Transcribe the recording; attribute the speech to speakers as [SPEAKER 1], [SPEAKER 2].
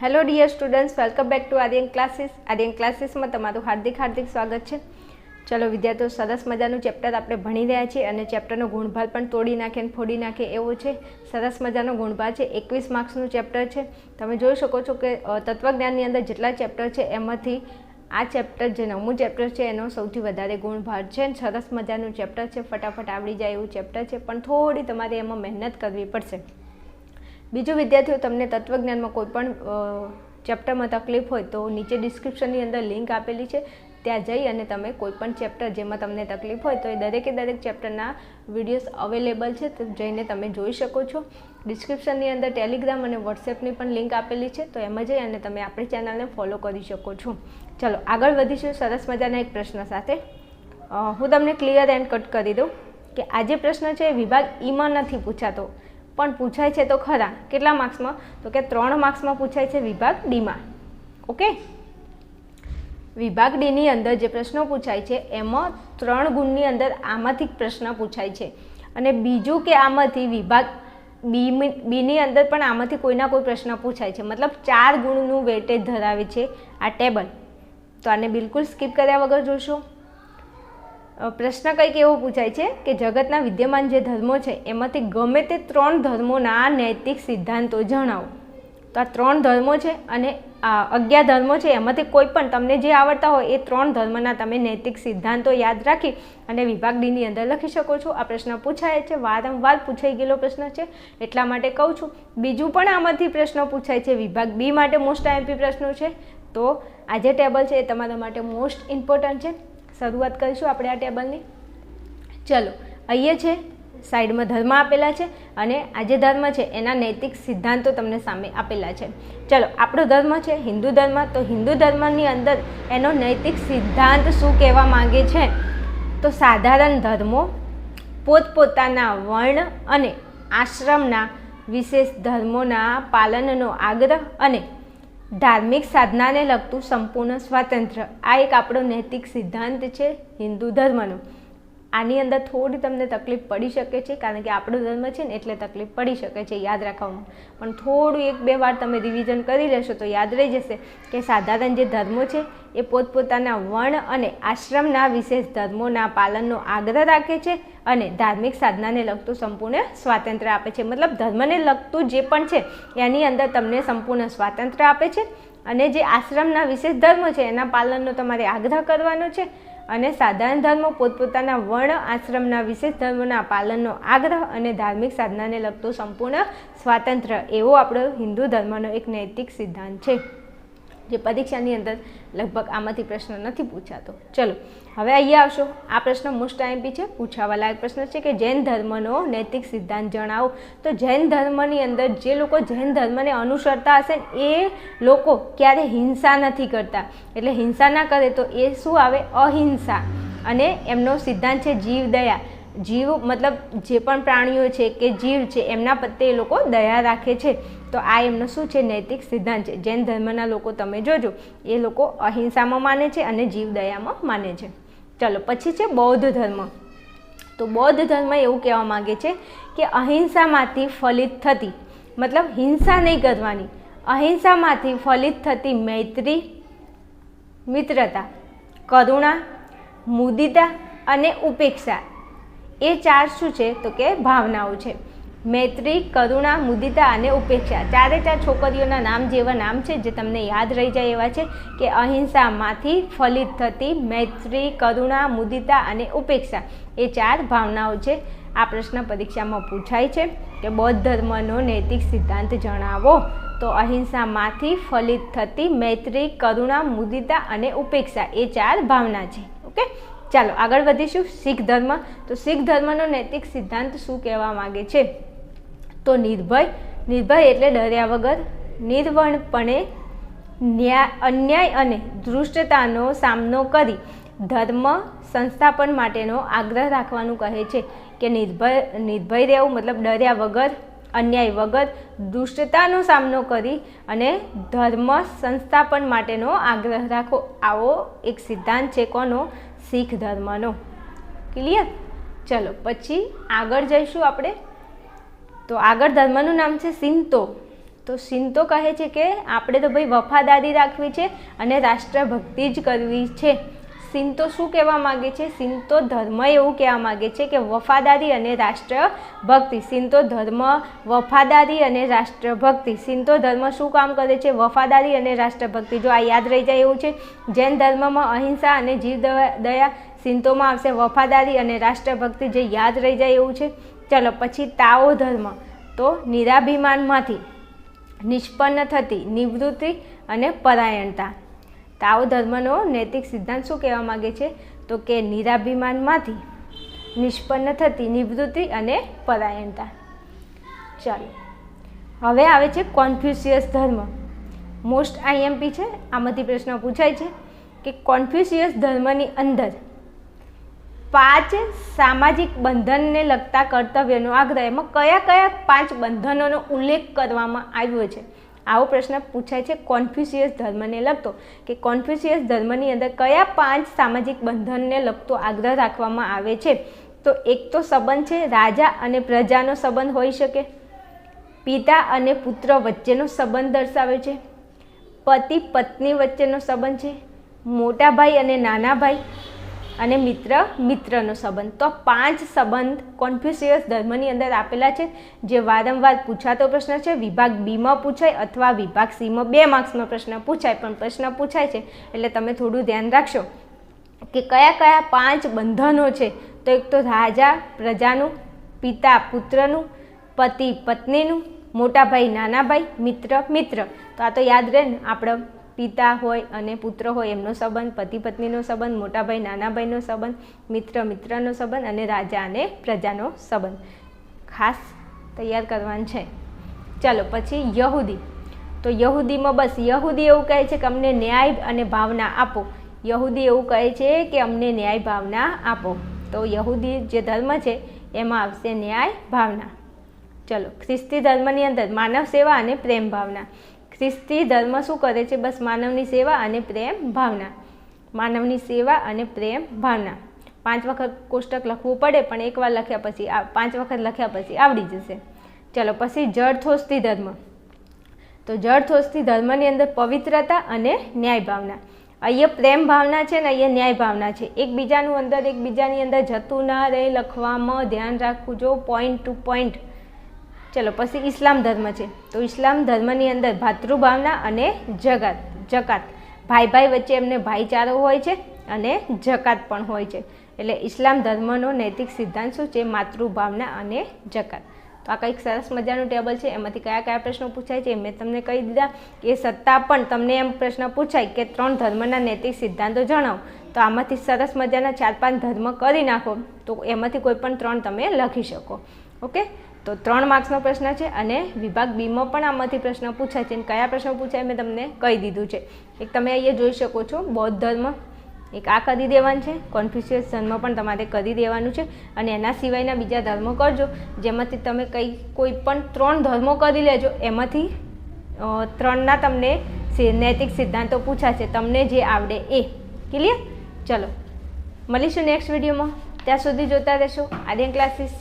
[SPEAKER 1] Hello dear students welcome back to Aryan classes Aryan ક્લાસીસમાં તમારું હાર્દિક હાર્દિક સ્વાગત છે. ચલો, વિદ્યાર્થીઓ, સરસ મજાનું ચેપ્ટર આપણે ભણી રહ્યા છીએ અને ચેપ્ટરનો ગુણભાર પણ તોડી નાખે અને ફોડી નાખે એવો છે. સરસ મજાનો ગુણભાર છે. એકવીસ માર્ક્સનું ચેપ્ટર છે. તમે જોઈ શકો છો કે તત્વજ્ઞાનની અંદર જેટલા ચેપ્ટર છે, એમાંથી આ ચેપ્ટર જે નવમું ચેપ્ટર છે, એનો સૌથી વધારે ગુણભાર છે અને સરસ મજાનું ચેપ્ટર છે. ફટાફટ આવડી જાય એવું ચેપ્ટર છે. પણ થોડી તમારે એમાં મહેનત કરવી પડશે. બીજું વિદ્યાર્થીઓ તમને તત્વજ્ઞાનમાં કોઈ પણ ચેપ્ટરમાં તકલીફ હોય તો નીચે ડિસ્ક્રિપ્શનની અંદર લિંક આપેલી છે. ત્યાં જઈ અને તમે કોઈ પણ ચેપ્ટર જેમાં તમને તકલીફ હોય તો એ દરેકે દરેક ચેપ્ટરના વિડીયોઝ અવેલેબલ છે. તો જઈને તમે જોઈ શકો છો. ડિસ્ક્રિપ્શનની અંદર ટેલિગ્રામ અને વોટ્સએપની પણ લિંક આપેલી છે. તો એમાં જઈ અને તમે આપણી ચેનલને ફોલો કરી શકો છો. ચલો, આગળ વધીશું સરસ મજાના એક પ્રશ્ન સાથે. હું તમને ક્લિયર એન્ડ કટ કરી દઉં કે આ જે પ્રશ્ન છે વિભાગ ઈમાં નથી પૂછાતો. પણ પૂછાય છે તો ખરા. કેટલા માર્ક્સમાં? તો કે ત્રણ માર્ક્સમાં પૂછાય છે વિભાગ ડીમાં. ઓકે? વિભાગ ડીની અંદર જે પ્રશ્નો પૂછાય છે, એમાં ત્રણ ગુણની અંદર આમાંથી પ્રશ્ન પૂછાય છે. અને બીજું કે આમાંથી વિભાગ બી બીની અંદર પણ આમાંથી કોઈના કોઈ પ્રશ્ન પૂછાય છે. મતલબ ચાર ગુણનું વેટેજ ધરાવે છે આ ટેબલ. તો આને બિલકુલ સ્કીપ કર્યા વગર જોશો. પ્રશ્ન કંઈક એવો પૂછાય છે કે જગતના વિદ્યમાન જે ધર્મો છે, એમાંથી ગમે તે ત્રણ ધર્મોના નૈતિક સિદ્ધાંતો જણાવો. તો આ ત્રણ ધર્મો છે અને આ અગિયાર ધર્મો છે, એમાંથી કોઈ પણ તમને જે આવડતા હોય એ ત્રણ ધર્મના તમે નૈતિક સિદ્ધાંતો યાદ રાખી અને વિભાગ ડીની અંદર લખી શકો છો. આ પ્રશ્ન પૂછાય છે, વારંવાર પૂછાઈ ગયેલો પ્રશ્ન છે, એટલા માટે કહું છું. બીજું પણ આમાંથી પ્રશ્ન પૂછાય છે, વિભાગ બી માટે મોસ્ટ આઈએમપી પ્રશ્નો છે. તો આ જે ટેબલ છે એ તમારા માટે મોસ્ટ ઇમ્પોર્ટન્ટ છે. શરૂઆત કરીશું આપણે આ ટેબલની. ચલો, અહીંયા છે, સાઈડમાં ધર્મ આપેલા છે અને આ જે ધર્મ છે એના નૈતિક સિદ્ધાંતો તમને સામે આપેલા છે. ચલો, આપણો ધર્મ છે હિન્દુ ધર્મ, તો હિન્દુ ધર્મની અંદર એનો નૈતિક સિદ્ધાંત શું કહેવા માંગે છે? તો સાધારણ ધર્મો, પોતપોતાના વર્ણ અને આશ્રમના વિશેષ ધર્મોના પાલનનો આગ્રહ અને ધાર્મિક સાધનાને લગતું સંપૂર્ણ સ્વાતંત્ર્ય આ એક આપણો નૈતિક સિદ્ધાંત છે હિન્દુ ધર્મનો. આની અંદર થોડી તમને તકલીફ પડી શકે છે, કારણ કે આપણો ધર્મ છે ને એટલે તકલીફ પડી શકે છે યાદ રાખવામાં. પણ થોડું એક બે વાર તમે રિવિઝન કરી લેશો તો યાદ રહી જશે કે સાધારણ જે ધર્મો છે, એ પોતપોતાના વર્ણ અને આશ્રમના વિશેષ ધર્મોના પાલનનો આગ્રહ રાખે છે અને ધાર્મિક સાધનાને લગતું સંપૂર્ણ સ્વાતંત્ર્ય આપે છે. મતલબ ધર્મને લગતું જે પણ છે, એની અંદર તમને સંપૂર્ણ સ્વાતંત્ર્ય આપે છે અને જે આશ્રમના વિશેષ ધર્મ છે, એના પાલનનો તમારે આગ્રહ કરવાનો છે અને સાધારણ ધર્મો પોતપોતાના વર્ણ આશ્રમના વિશેષ ધર્મોના પાલનનો આગ્રહ અને ધાર્મિક સાધનાને લગતું સંપૂર્ણ સ્વાતંત્ર્ય એવો આપણો હિન્દુ ધર્મનો એક નૈતિક સિદ્ધાંત છે. જે પરીક્ષાની અંદર લગભગ આમાંથી પ્રશ્ન નથી પૂછાતો. ચલો, હવે અહીંયા આવશો. આ પ્રશ્ન મોસ્ટ આઈએમપી છે. પૂછાવા લાયક પ્રશ્ન છે કે જૈન ધર્મનો નૈતિક સિદ્ધાંત જણાવો. તો જૈન ધર્મની અંદર જે લોકો જૈન ધર્મને અનુસરતા હશે એ લોકો ક્યારે હિંસા નથી કરતા. એટલે હિંસા ના કરે તો એ શું આવે? અહિંસા. અને એમનો સિદ્ધાંત છે જીવ દયા જીવ, મતલબ જે પણ પ્રાણીઓ છે, કે જીવ છે, એમના પ્રત્યે એ લોકો દયા રાખે છે. તો આ એમનો શું છે? નૈતિક સિદ્ધાંત છે. જૈન ધર્મના લોકો તમે જોજો, એ લોકો અહિંસામાં માને છે અને જીવ દયામાં માને છે. ચલો, પછી છે બૌદ્ધ ધર્મ. તો બૌદ્ધ ધર્મ એવું કહેવા માગે છે કે અહિંસામાંથી ફલિત થતી, મતલબ હિંસા નહીં કરવાની, અહિંસામાંથી ફલિત થતી મૈત્રી, મિત્રતા, કરુણા, મુદિતા અને ઉપેક્ષા એ ચાર શું છે? તો કે ભાવનાઓ છે. મૈત્રી, કરુણા, મુદિતા અને ઉપેક્ષા. ચારે ચાર છોકરીઓના નામ જેવા નામ છે જે તમને યાદ રહી જાય એવા છે કે અહિંસામાંથી ફલિત થતી મૈત્રી, કરુણા, મુદિતા અને ઉપેક્ષા. એ ચાર ભાવનાઓ છે. આ પ્રશ્ન પરીક્ષામાં પૂછાય છે કે બૌદ્ધ ધર્મનો નૈતિક સિદ્ધાંત જણાવો તો અહિંસામાંથી ફલિત થતી મૈત્રી, કરુણા, મુદિતા અને ઉપેક્ષા એ ચાર ભાવના છે. ઓકે? ચાલો, આગળ વધીશું શીખ ધર્મ તો શીખ ધર્મનો નૈતિક સિદ્ધાંત શું કહેવા માગે છે? તો નિર્ભય નિર્ભય એટલે ડર્યા વગર, નિર્વણપણે ન્યાય અન્યાય અને દૃષ્ટતાનો સામનો કરી ધર્મ સંસ્થાપન માટેનો આગ્રહ રાખવાનું કહે છે કે નિર્ભય નિર્ભય રહેવું મતલબ ડર્યા વગર, અન્યાય વગર દુષ્ટતાનો સામનો કરી અને ધર્મ સંસ્થાપન માટેનો આગ્રહ રાખો આવો એક સિદ્ધાંત છે કોનો? શીખ ધર્મનો ક્લિયર ચલો, પછી આગળ જઈશું આપણે. તો આગળ ધર્મનું નામ છે સિંતો. તો સિંતો કહે છે કે આપણે તો ભાઈ વફાદારી રાખવી છે અને રાષ્ટ્રભક્તિ જ કરવી છે. સિંધ તો શું કહેવા માગે છે? સિંતો ધર્મ એવું કહેવા માગે છે કે વફાદારી અને રાષ્ટ્રભક્તિ. સિંધ તો ધર્મ વફાદારી અને રાષ્ટ્રભક્તિ. સિંધ તો ધર્મ શું કામ કરે છે? વફાદારી અને રાષ્ટ્રભક્તિ. જો આ યાદ રહી જાય એવું છે, જૈન ધર્મમાં અહિંસા અને જીવ દયા- સિંધોમાં આવશે. વફાદારી અને રાષ્ટ્રભક્તિ જે યાદ રહી જાય એવું છે. ચલો, પછી તાઓ ધર્મ. તો નિરાભિમાનમાંથી નિષ્પન્ન થતી નિવૃત્તિ અને પરાયણતા. તાઓ ધર્મનો નૈતિક સિદ્ધાંત શું કહેવા માગે છે? તો કે નિરાભિમાનમાંથી નિષ્પન્ન થતી નિવૃત્તિ અને પરાયણતા. ચાલો. હવે આવે છે કોન્ફ્યુશિયસ ધર્મ. મોસ્ટ આઈએમપી છે, આમાંથી પ્રશ્ન પૂછાય છે કે કોન્ફ્યુશિયસ ધર્મની અંદર પાંચ સામાજિક બંધનને લગતા કર્તવ્યનો આગ્રહ એમાં કયા કયા પાંચ બંધનોનો ઉલ્લેખ કરવામાં આવ્યો છે? આવો પ્રશ્ન પૂછાય છે. કોન્ફ્યુશિયસ ધર્મને લગતો. કે કોન્ફ્યુશિયસ ધર્મની અંદર કયા પાંચ સામાજિક બંધનને લગતો આગ્રહ રાખવામાં આવે છે? તો એક તો સંબંધ છે. રાજા અને પ્રજાનો સંબંધ હોઈ શકે. પિતા અને પુત્ર વચ્ચેનો સંબંધ દર્શાવે છે. પતિ પત્ની વચ્ચેનો સંબંધ છે. મોટા ભાઈ અને નાના ભાઈ. અને મિત્ર, મિત્રનો સંબંધ. તો પાંચ સંબંધ કોન્ફ્યુસિયસ ધર્મની અંદર આપેલા છે, જે વારંવાર પૂછાતો પ્રશ્ન છે, વિભાગ બીમાં પૂછાય અથવા વિભાગ સીમાં બે માર્ક્સનો પ્રશ્ન પૂછાય, પણ પ્રશ્ન પૂછાય છે. એટલે તમે થોડું ધ્યાન રાખશો કે કયા કયા પાંચ બંધનો છે. તો એક તો રાજા, પ્રજાનું, પિતા, પુત્રનું, પતિ, પત્નીનું મોટા ભાઈ નાના ભાઈ મિત્ર મિત્ર. તો આ તો યાદ રહે ને આપણે પિતા હોય અને પુત્ર હોય, એમનો સંબંધ પતિ પત્નીનો સંબંધ મોટા ભાઈ નાના ભાઈનો સંબંધ, મિત્ર, મિત્રનો સંબંધ અને રાજા અને પ્રજાનો સંબંધ. ખાસ તૈયાર કરવાનું છે. ચાલો, પછી યહૂદી. તો યહૂદીમાં બસ યહૂદી એવું કહે છે કે અમને ન્યાય અને ભાવના આપો. યહૂદી એવું કહે છે કે અમને ન્યાય, ભાવના આપો. તો યહૂદી જે ધર્મ છે, એમાં આવશે ન્યાય, ભાવના. ચલો, ખ્રિસ્તી ધર્મની અંદર માનવ સેવા અને પ્રેમ ભાવના. ખ્રિસ્તી ધર્મ શું કરે છે? બસ માનવની સેવા અને પ્રેમ ભાવના. માનવની સેવા અને પ્રેમ ભાવના. પાંચ વખત કોષ્ટક લખવું પડે, પણ એકવાર લખ્યા પછી પાંચ વખત લખ્યા પછી આવડી જશે. ચલો પછી જળથોસ્તી ધર્મ. તો જળથોસ્તી ધર્મની અંદર પવિત્રતા અને ન્યાય ભાવના. અહીંયા પ્રેમ ભાવના છે ને અહીંયા ન્યાય ભાવના છે. એકબીજાનું અંદર, એકબીજાની અંદર જતું ના રહે, લખવામાં ધ્યાન રાખવું જો પોઈન્ટ ટુ પોઈન્ટ ચલો, પછી ઇસ્લામ ધર્મ છે. તો ઇસ્લામ ધર્મની અંદર ભાતૃભાવના અને જગાત, જકાત. ભાઈ ભાઈ વચ્ચે એમને ભાઈચારો હોય છે અને જકાત પણ હોય છે. એટલે ઇસ્લામ ધર્મનો નૈતિક સિદ્ધાંત શું છે? માતૃભાવના અને જકાત. તો આ કંઈક સરસ મજાનું ટેબલ છે. એમાંથી કયા કયા પ્રશ્નો પૂછાય છે મેં તમને કહી દીધા. એ સત્તા પણ તમને એમ પ્રશ્ન પૂછાય કે ત્રણ ધર્મના નૈતિક સિદ્ધાંતો જણાવો. તો આમાંથી સરસ મજાના ચાર પાંચ ધર્મ કરી નાખો. તો એમાંથી કોઈ પણ ત્રણ તમે લખી શકો. ઓકે? તો ત્રણ માર્ક્સનો પ્રશ્ન છે અને વિભાગ બીમાં પણ આમાંથી પ્રશ્ન પૂછાય છે. અને કયા પ્રશ્નો પૂછાય મેં તમને કહી દીધું છે. એક તમે અહીંયા જોઈ શકો છો, બૌદ્ધ ધર્મ એક આ કરી દેવાનું છે કોન્ફ્યુશિયસ ધર્મ પણ તમારે કરી દેવાનું છે. અને એના સિવાયના બીજા ધર્મો કરજો, જેમાંથી તમે કંઈ, કોઈ પણ ત્રણ ધર્મો કરી લેજો, એમાંથી ત્રણના તમને નૈતિક સિદ્ધાંતો પૂછાશે તમને જે આવડે એ. ક્લિયર ચલો. મળીશું નેક્સ્ટ વિડીયોમાં ત્યાં સુધી જોતા રહેશો. આર્યન ક્લાસીસ.